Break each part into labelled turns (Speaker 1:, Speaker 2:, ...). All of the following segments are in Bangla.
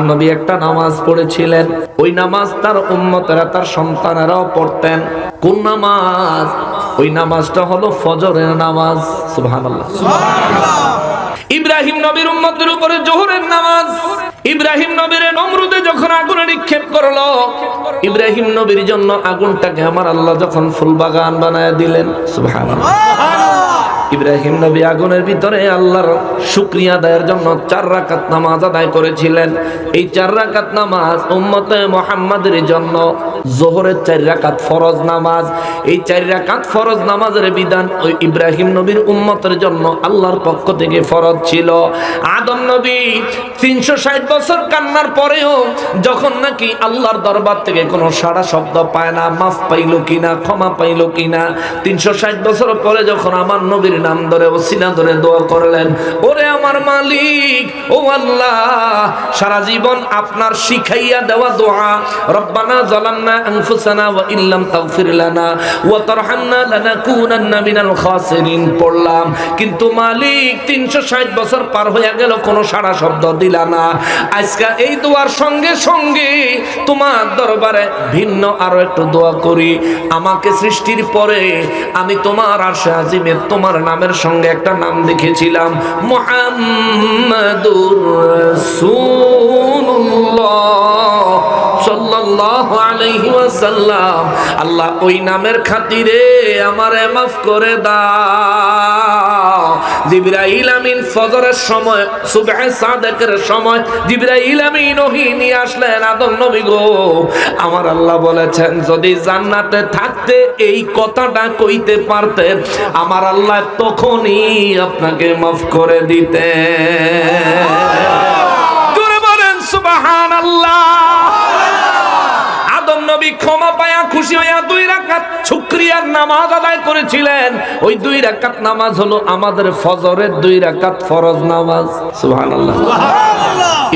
Speaker 1: নবী একটা নামাজ পড়েছিলেন। ওই নামাজ তার উম্মতেরা, তার সন্তানেরাও পড়তেন। কোন নামাজ? ওই নামাজটা হলো ফজরের নামাজ। সুবহানাল্লাহ। ইব্রাহিম নবীর উম্মতের উপরে জোহরের নামাজ। ইব্রাহিম নবীর নমরুদে যখন আগুনে নিক্ষেপ করল, ইব্রাহিম নবীর জন্য আগুনটাকে আমার আল্লাহ যখন ফুলবাগান বানায় দিলেন। সুবহানাল্লাহ। ইব্রাহিম নবী আগুনের ভিতরে আল্লাহর শুক্রিয়া আদায়ের জন্য চার রাকাত নামাজ আদায় করেছিলেন। এই চার রাকাত নামাজ উম্মতে মোহাম্মদের জন্য জোহরের চার রাকাত ফরজ নামাজ। এই চার রাকাত ফরজ নামাজের বিধান ওই ইব্রাহিম নবীর উম্মতের জন্য আল্লাহর পক্ষ থেকে ফরজ ছিল। আদম নবী তিনশো ষাট বছর কান্নার পরেও যখন নাকি আল্লাহর দরবার থেকে কোনো সারা শব্দ পায় না, মাফ পাইল কিনা, ক্ষমা পাইল কিনা, তিনশো ষাট বছর পরে যখন আমার নবীর নাম ধরে ওসিনা ধরে দোয়া করলেন, ওরে আমার মালিক, ও আল্লাহ, সারা জীবন আপনার শিখাইয়া দেওয়া দোয়া, রব্বানা জালামনা আনফুসানা ওয়া ইল্লাম তাগফির লানা ওয়া তারহামনা লানাকুনান্না মিনাল খাসিরিন। পড়লাম, কিন্তু মালিক 360 বছর পার হয়ে গেল, কোনো সারা শব্দ দিলা না। আজকে এই দোয়ার সঙ্গে সঙ্গে তোমার দরবারে ভিন্ন আরও একটু দোয়া করি। আমাকে সৃষ্টির পরে আমি তোমার আরশে আজিমে তোমার নামের সঙ্গে একটা নাম দেখেছিলাম মোহাম্মদুর রাসূলুল্লাহ। সাল্লাল্লাহু আলাইহি আল্লাহ ওই নামের খাতিরে আমারে মাফ করে দাও। জিবরাইল আমিন ফজরের সময়, সুবহে সাদেকের সময় জিবরাইল আমিন ওহি নিয়ে আসলেন আদম নবী গো। আমার আল্লাহ বলেছেন, যদি জান্নাতে থাকতে এই কথাটা কইতে পারতেন, আমার আল্লাহ তখনই আপনাকে মাফ করে দিতে সুবহানাল্লাহ। আদম নবী ক্ষমা পায়া খুশি হইয়া দুই রাকাত শুক্রিয়ার নামাজ আদায় করেছিলেন। ওই দুই রাকাত নামাজ হলো আমাদের ফজরের দুই রাকাত ফরজ নামাজ। সুবহানাল্লাহ।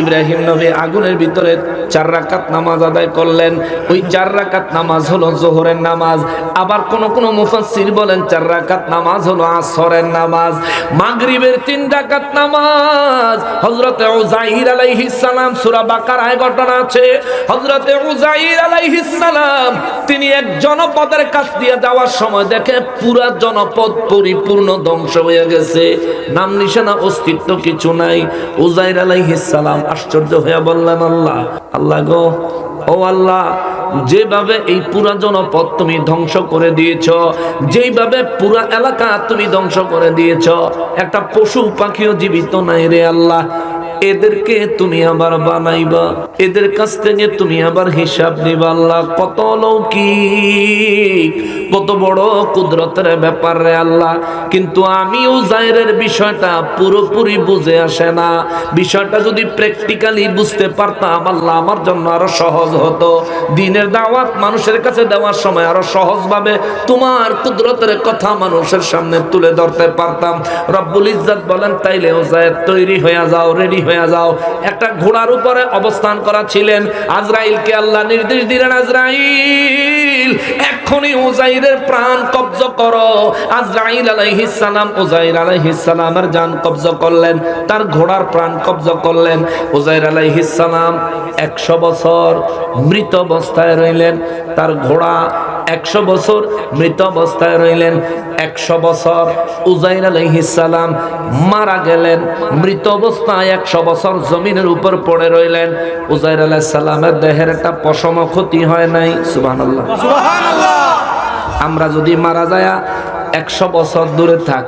Speaker 1: ইব্রাহিম নবী আগুনের ভিতরে চার রাকাত নামাজ আদায় করলেন। ওই চার রাকাত নামাজ হলো জোহরের নামাজ। আবার কোন কোন মুফাসসির বলেন, চার রাকাত নামাজ হলো আসরের নামাজ। মাগরিবের তিন রাকাত নামাজ। হযরতে উজাইর আলাইহিস সালাম, সূরা বাকারায় ঘটনা আছে। হযরতে উজাইর আলাইহিস সালাম, তিনি এক জনপদের কাছ দিয়ে যাওয়ার সময় দেখে পুরা জনপদ পরিপূর্ণ ধ্বংস হয়ে গেছে। নাম নিশানা অস্তিত্ব কিছু নাই। উজাইর আলাইহিস সালাম আশ্চর্য হয়ে বললেন, আল্লাহ আল্লাহ গো, ও আল্লাহ, যেভাবে এই পুরা জনপদ তুমি ধ্বংস করে দিয়েছ, যেইভাবে পুরা এলাকা তুমি ধ্বংস করে দিয়েছ, একটা পশু পাখিও জীবিত নাই রে আল্লাহ। এদেরকে তুমি আবার বানাইবা, এদের কাছ থেকে তুমি আবার হিসাব নিবা আল্লাহ। কত লৌকিক কত বড় কুদরতের ব্যাপার রে আল্লাহ। কিন্তু আমিও জায়রের বিষয়টা পুরোপুরি বুঝে আসে না। বিষয়টা যদি প্র্যাকটিক্যালি বুঝতে পারতাম, আল্লাহ আমার জন্য আরও সহজ হতো। দিনের দাওয়াত মানুষের কাছে দেওয়ার সময় আরও সহজভাবে তোমার কুদরতের কথা মানুষের সামনে তুলে ধরতে পারতাম। রব্বুল ইজ্জাত বলেন, তাইলে ওজায়ের তৈরি হয়ে যাও রেডি হয়ে যাও। একটা ঘোড়ার উপরে অবস্থান করা ছিলেন। আজরাইলকে আল্লাহ নির্দেশ দিলেন, আজরাইল, এক্ষুনি উজাইরের প্রাণ কব্জ করো। আজরাইল আলাইহিস সালাম উজাইর আলাইহিস সালামের জান কব্জ করলেন, তার ঘোড়ার প্রাণ কব্জ করলেন। উজাইর আলাইহিস সালাম 100 বছর মৃত অবস্থায় রইলেন, তার ঘোড়া একশো বছর মৃত অবস্থায় রইলেন। একশো বছর উজাইর সালাম মারা গেলেন, মৃত অবস্থায় একশো বছর জমিনের উপর পড়ে রইলেন। উজাইর সালামের দেহের একটা পশম ক্ষতি হয় নাই সুবহানাল্লাহ। আমরা যদি মারা যায় একশো বছর দূরে থাক,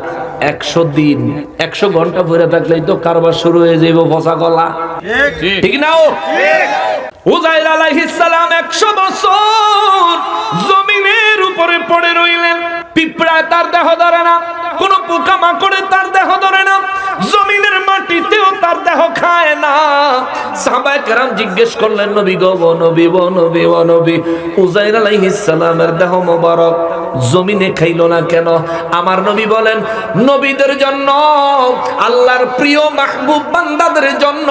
Speaker 1: একশো দিন, একশো ঘণ্টা ভরে থাকলেই তো কারবার শুরু হয়ে যাইব ফসা গলা। ঠিক না ও? উজাইর আলাইহিস সালাম 100 বছর জমিনের উপরে পড়ে রইলেন, পিঁপড়ায় তার দেহ ধরে না। কোন পোকা মাকড়ে তার দেহ ধরে না, জমিনের মাটিতেও তার দেহ খায় না। সাহাবায়ে কেরাম জিজ্ঞেস করলেন, নবী গো নবী, ও নবী ও নবী, উজাইর আলাইহিস সালামের দেহ মোবারক জমিনে খাইলো না কেন? আমার নবী বলেন, নবীদের জন্য, আল্লাহর প্রিয় মাহবুব বান্দাদের জন্য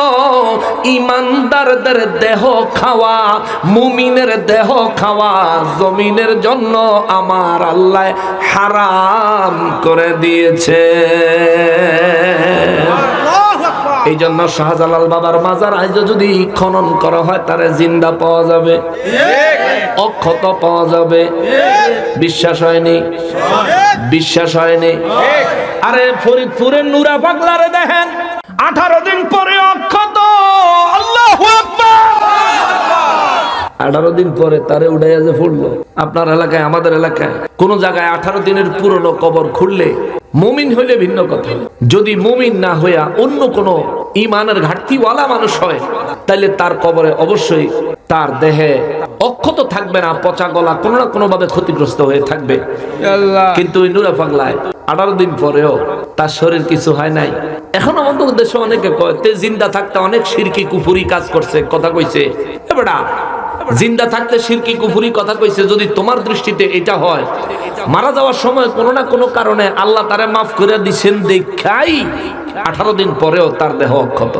Speaker 1: ইমানদারদের দেহ খাওয়া, মুমিনের দেহ খাওয়া জমিনের জন্য আমার আল্লাহ হারাম করে দিয়েছে। এই জন্য শাহজালাল বাবার মাজার আজ যদি খনন করা হয় তারে জিন্দা পাওয়া যাবে। অক্ষত পাওয়া যাবে। বিশ্বাস হয়নি। বিশ্বাস হয়নি। আরে ফরিদপুরের নুরা পাগলারে দেখেন আঠারো দিন পরে অক্ষত। আল্লাহ আঠারো দিন পরে তারে উঠাইয়া যে ফুটলো আপনার এলাকায় আমাদের এলাকায় কোন জায়গায় আঠারো দিনের পুরনো কবর খুললে মুমিন হইলে ভিন্ন কথা। যদি মুমিন না হইয়া অন্য কোন ইমানের ঘাটতিওয়ালা মানুষ হয় তাইলে তার কবরে অবশ্যই তার দেহে অক্ষত থাকবে না পচা গলা কোনো না কোনো ভাবে ক্ষতিগ্রস্ত হয়ে থাকবে। কিন্তু নুরা পাগলায় আঠারো দিন পরেও তার শরীর কিছু হয় নাই। এখন আমাদের দেশে অনেকে কয় তে জিন্দা থাকতে অনেক সিরকি কুফুরি কাজ করছে কথা কইছে। এবারা জিন্দা থাকতে সিরকি কুফুরি কথা কইছে যদি তোমার দৃষ্টিতে এটা হয় মারা যাওয়ার সময় কোনো না কোনো কারণে আল্লাহ তারে মাফ করে দিছেন দেখাই আঠারো দিন পরেও তার দেহ অক্ষত।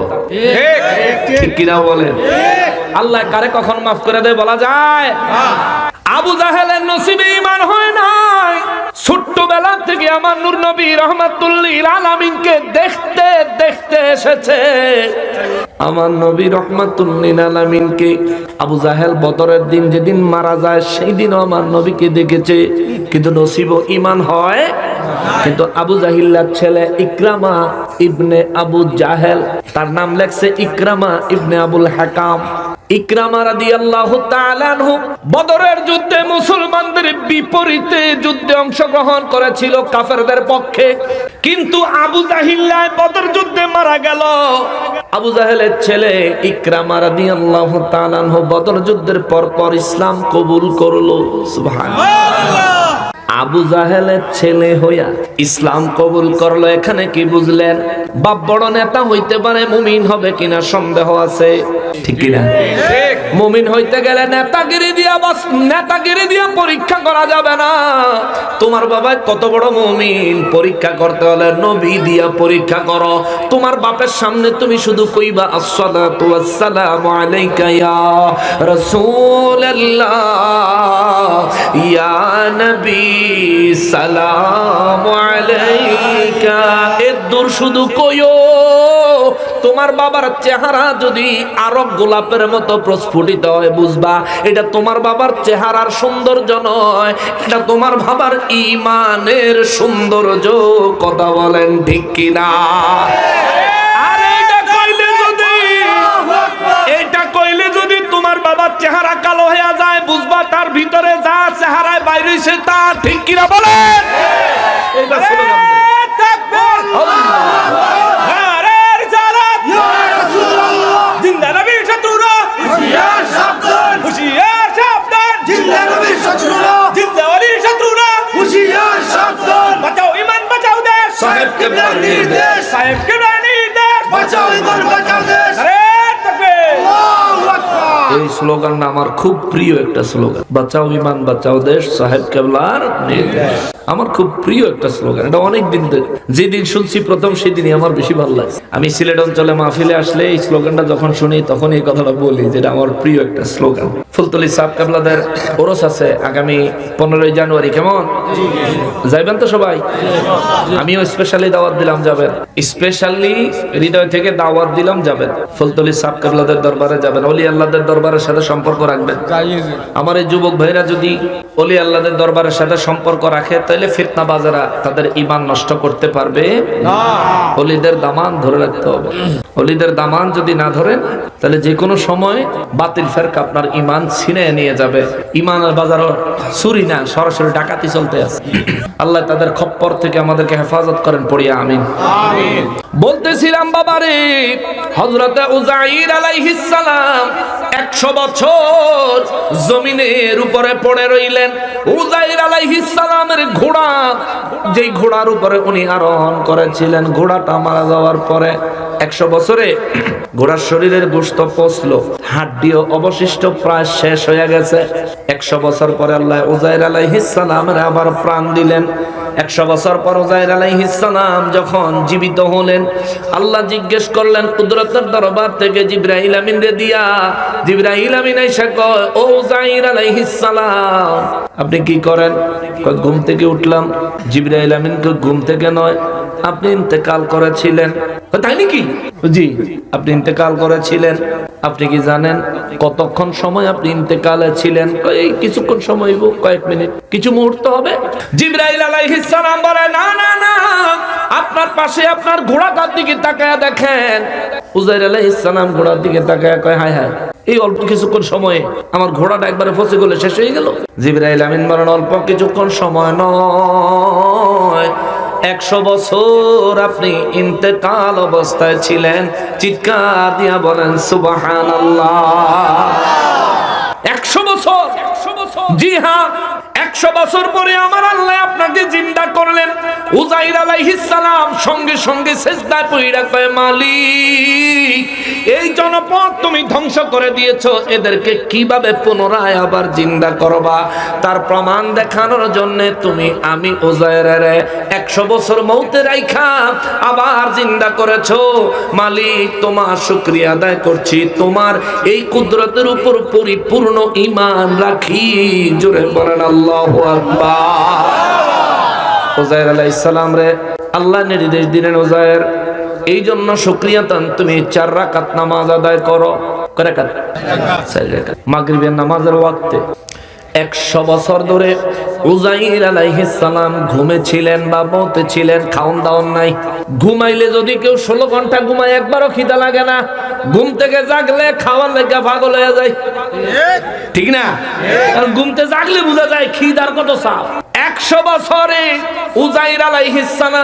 Speaker 1: ঠিক। কিনা বলেন? আল্লাহ কারে কখন মাফ করে দেয় বলা যায়? আবু জাহেলের নসিবে ইমান হয় নাই। ছোট্টবেলা থেকে আমার নূর নবী রহমাতুল্লিল আলামিনকে দেখতে দেখতে এসেছে। আমার নবী রহমাতুল্লিল আলামিনকে আবু জাহেল বদরের দিন যেদিন মারা যায় সেই দিন আমার নবীকে দেখেছে। কিন্তু নসিব ইমান হয়, কিন্তু আবু জাহিল্লার ছেলে ইকরামা ইবনে আবু জাহেল, তার নাম লেখছে ইকরামা ইবনে আবুল হাকাম। বদরের যুদ্ধে মুসলমানদের বিপরীতে যুদ্ধে অংশগ্রহণ করেছিল কাফেরদের পক্ষে। কিন্তু আবু জাহিল্লায় বদর যুদ্ধে মারা গেল। আবু জাহেলের ছেলে ইকরামা রাদিয়াল্লাহু আল্লাহ বদর যুদ্ধের পর পর ইসলাম কবুল করল। সুবহানাল্লাহ। আবু জাহেলের ছেলে হইয়া ইসলাম কবুল করল, এখানে কি বুঝলেন? বাপ বড় নেতা হইতে পারে মুমিন হবে কিনা সন্দেহ আছে। ঠিক কিনা? মুমিন হইতে গেলে নেতাগিরি দিয়া বাস নেতাগিরি দিয়া পরীক্ষা করা যাবে না। তোমার বাবা কত বড় মুমিন? পরীক্ষা করতে হলে নবী দিয়া পরীক্ষা করো। তোমার বাপের সামনে তুমি শুধু কইবা, আসসালাতু ওয়াসসালামু আলাইকা ইয়া রাসূলুল্লাহ, ইয়া নবী। সালাম আলাইকা। এর দূর শুধু কইও, তোমার বাবার চেহারা যদি আরও গোলাপের মতো প্রস্ফুটিত হয়, বুঝবা, এটা তোমার বাবার চেহারার সৌন্দর্য নয়, এটা তোমার বাবার ইমানের সৌন্দর্য, কথা বলেন ঠিক কিনা আর এটা কইলে যদি এটা কইলে যদি তোমার বাবার চেহারা কালো হয়ে যায়, বুঝবা তার ভিতরে যা চেহারায় বাইরে সে তা ঠিক কিনা বলে এটা খুব প্রিয় একটা স্লোগান বাঁচাও ইমান বাঁচাও দেশ সাহেব কেবলার নির্দেশ। আমার খুব প্রিয় একটা স্লোগান এটা অনেক দিন ধরে। যেদিন শুনছি প্রথম সেদিনই আমার বেশি ভালো লাগছে। আমি সিলেট অঞ্চলে মাহফিলে আসলে এই স্লোগানটা যখন শুনি তখন এই কথাটা বলি যেটা আমার প্রিয় একটা স্লোগান। ফুলতলি সাহেব কেবলাদের ওরস আছে আগামী পনেরোই জানুয়ারি কেমন? যাইবেন তো সবাই? আমিও স্পেশালি দাওয়াত দিলাম যাবেন। স্পেশালি হৃদয় থেকে দাওয়াত দিলাম যাবেন। ফুলতলি সাহেব কেবলাদের দরবারে যাবেন। অলি আল্লাহদের দরবারের সাথে সম্পর্ক রাখবেন। আমার এই যুবক ভাইরা যদি অলি আল্লাহদের দরবারের সাথে সম্পর্ক রাখে তাহলে ফিতনা বাজারা তাদের ইমান নষ্ট করতে পারবে? অলিদের দামান ধরে রাখতে হবে। অলিদের দামান যদি না ধরেন তাহলে যে কোনো সময় বাতিল ফেরক আপনার ইমান ছিনে নিয়ে যাবে। ইমানের বাজারও চুরি না সরাসরি ডাকাতি চলতে আছে। আল্লাহ তাদের খপ্পর থেকে আমাদেরকে হেফাজত করেন পড়িয়া আমিন। বলতেছিলাম বাবারে হজরতে উজাইর আলাইহিস সালাম একশো বছর জমিনের উপরে পড়ে রইলেন উজাইর সালামের ঘোড়া। যেই ঘোড়ার উপরে উনি আরোহণ করেছিলেন, ঘোড়াটা মারা যাওয়ার পরে একশো বছরে ঘোড়ার শরীরের গোস্ত পচলো, হাড্ডিও অবশিষ্ট প্রায় শেষ হয়ে গেছে। একশো বছর পরে আল্লাহ উজাইর সালামের আবার প্রাণ দিলেন। একশো বছর পর উজাইর আলাইহিস সালাম যখন জীবিত হলেন, আল্লাহ জিজ্ঞেস করলেন, কুদরতের দরবার থেকে জিব্রাহিল আমিন রে দিয়া। জিব্রাহিল আমিন এসে কয়, ও জাহির আলাইহিস সালাম। আপনি কি করেন? ঘুম থেকে উঠলাম। জিব্রাহিল আমিনকে, ঘুম থেকে নয়, আপনি ইন্তেকাল করেছিলেন। তাই নাকি? জি, আপনি ইন্তেকাল করেছিলেন, আপনি কি জানেন কতক্ষণ সময় আপনি ইন্তেকালে ছিলেন? এই কিছুক্ষণ সময় কয়েক মিনিট, কিছু মুহূর্ত হবে। জিব্রাইল আলাইহিস সালাম বলে, না না না, আপনার পাশে আপনার ঘোড়াটার দিকে তাকায় দেখেন। উজাইর আলাইহিস সালাম ঘোড়ার দিকে তাকায় কয়, হায় হায়, এই অল্প কিছুক্ষণ সময়ে আমার ঘোড়াটা একবারে ফসে গেলে, শেষ হয়ে গেল? জিব্রাইল আমিন বলেন, অল্প কিছুক্ষণ সময় নয়। একশো বছর আপনি ইন্তেকাল অবস্থায় ছিলেন। চিৎকার দিয়া বলেন সুবাহান হ্যাঁ ধ্বংস করে এদেরকে কীভাবে পুনরায় আবার জিন্দা করবা? তার প্রমাণ দেখানোর জন্য তুমি, আমি উজাইরের একশো বছর মৌতে রাইখা আবার জিন্দা করেছ। মালিক, তোমার শুক্রিয়া আদায় করছি। তোমার এই কুদরতের উপর পরিপূর্ণ ইমান রাখি? জোরে বলেন, আল্লাহ ওজায়ের আলাইহিস সালাম রে, আল্লাহ নির্দেশ দিলেন ওজায়ের এই জন্য শুক্রিয়া তান তুমি চার রাকাত নামাজ আদায় করো। মাগরিবের নামাজের ওয়াক্তে। একশো বছর ধরে উজাইর ঘুমেছিলেন বা মতে ছিলেন খাওন দাওন নাই। ঘুমাইলে যদি কেউ ষোলো ঘণ্টা ঘুমায়, একবারও খিদা লাগে না। ঘুম থেকে জাগলে খাওয়ার লেগা পাগল হয়ে যায়। ঠিক। না? ঘুম ঘুমতে জাগলে বোঝা যায় খিদার কত সাপ। একশো বছরে উজাইর আলাইহিস হিসানা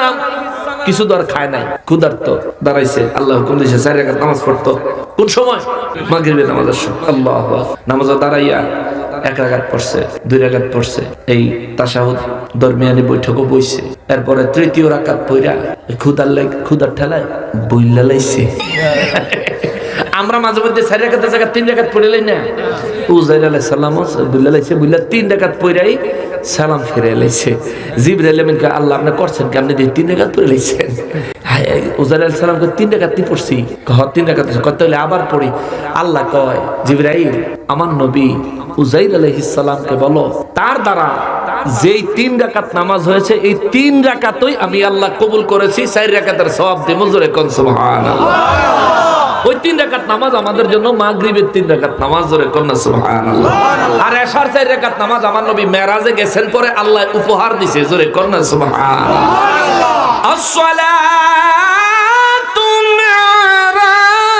Speaker 1: কিছু দর খায় নাই। ক্ষুধার্ত দাঁড়াইছে। আল্লাহ হুকুম দিয়েছে চার নামাজ পড়তো। কোন সময়? মাগরিবের নামাজের সময় আল্লাহ নামাজ দাঁড়াইয়া এক রাগাত পড়ছে দুই রাগাত পড়ছে এই তাসাহুদ দরমিয়ানি বৈঠকও বইছে। এরপরে তৃতীয় রাকাত পইরা ক্ষুদার লাগ ক্ষুদার ঠেলায় বইলা লাইছে। আমরা মাঝে মধ্যে চারি রাখাতের জায়গা তিন রাখাত পড়ে লাই না। উজাইর আলাইহিস সালাম বুল্লা লাইছে বুল্লা তিন রাখাত পড়াই সালাম ফিরে লাইছে। জিবরাইল আমিন আল্লাহ আপনি করছেন কি আপনি তিন রাখাত পড়ে লাইছেন? হায় উজাইর আলাইহিস তিন রাখাত পড়ছি। তিন রাখাত হলে আবার পড়ি। আল্লাহ কয়, জিবরাইল, আমার নবী উজাইর আলাইহিস সালামকে বলো, তার দ্বারা যেই তিন রাকাত নামাজ হয়েছে, এই তিন রাকাতই আমি আল্লাহ কবুল করেছি, চার রাকাতের সওয়াব দিয়ে। মজুরে কোন ওই তিন রাকাত নামাজ আমাদের জন্য মাগরিবের তিন রাকাত নামাজ ধরে কন্যা সুবহানাল্লাহ। আর এশার চার রাকাত নামাজ আমার নবী মেরাজে গেছেন পরে আল্লাহ উপহার দিছে, জোরে কন্যা সুবহানাল্লাহ। আসসালাতু মিরাজুল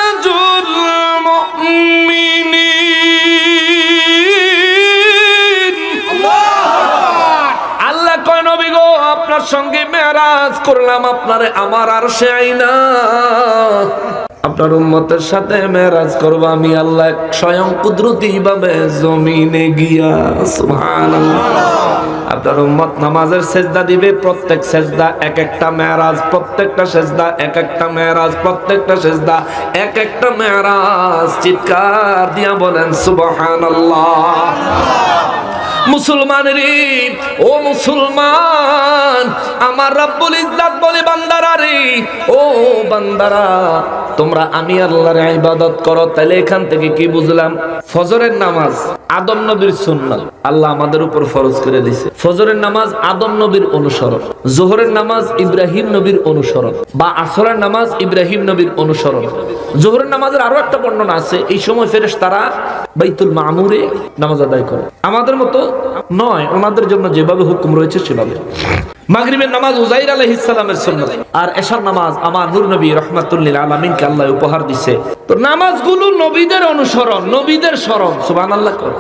Speaker 1: মুমিনিন আল্লাহ কয়, নবী গো, আপনার সঙ্গে মেরাজ করলাম, আপনারে আমার আর সে আইনা আপনার উম্মতের সাথে মেরাজ করব আমি, আল্লাহ স্বয়ং কুদরতি ভাবে জমিনে গিয়া, সুবহানাল্লাহ। আপনার উম্মত নামাজের সেজদা দিবে, প্রত্যেক সেজদা এক একটা মেয়ারাজ, প্রত্যেকটা সেজদা এক একটা মেয়ারাজ, প্রত্যেকটা সেজদা এক একটা মেয়ারাজ। চিৎকার দিয়া বলেন, সুবহানাল্লাহ। মুসলমান রে ও মুসলমান, আমার রব্বুল ইজ্জাত বলে বান্দারা রে। ও বান্দারা, তোমরা আমি আল্লাহর ইবাদত করো, তাহলে এখান থেকে কি বুঝলাম? ফজরের নামাজ আদম নবীর সুন্নাত, আল্লাহ আমাদের উপর ফরজ করে দিয়েছে ফজরের নামাজ আদম নবীর অনুসরণ, জোহরের নামাজ ইব্রাহিম নবীর অনুসরণ, বা আসরের নামাজ ইব্রাহিম নবীর অনুসরণ। জোহরের নামাজের আরও একটা বর্ণনা আছে, এই সময় ফেরেশ তারা বাইতুল মামুরে নামাজ আদায় করে। আমাদের মতো নয়, ওনাদের জন্য যেভাবে হুকুম রয়েছে সেভাবে। মাগরিবের নামাজ উজাইর আলাইহিস সালামের সুন্নাত। আর এশার নামাজ আমার নূর নবী রহমাতুল্লিল আলামিনকে আল্লাহ উপহার দিছে। তো নামাজগুলো নবীদের অনুসরণ, নবীদের স্মরণ। সুবহানাল্লাহ কর।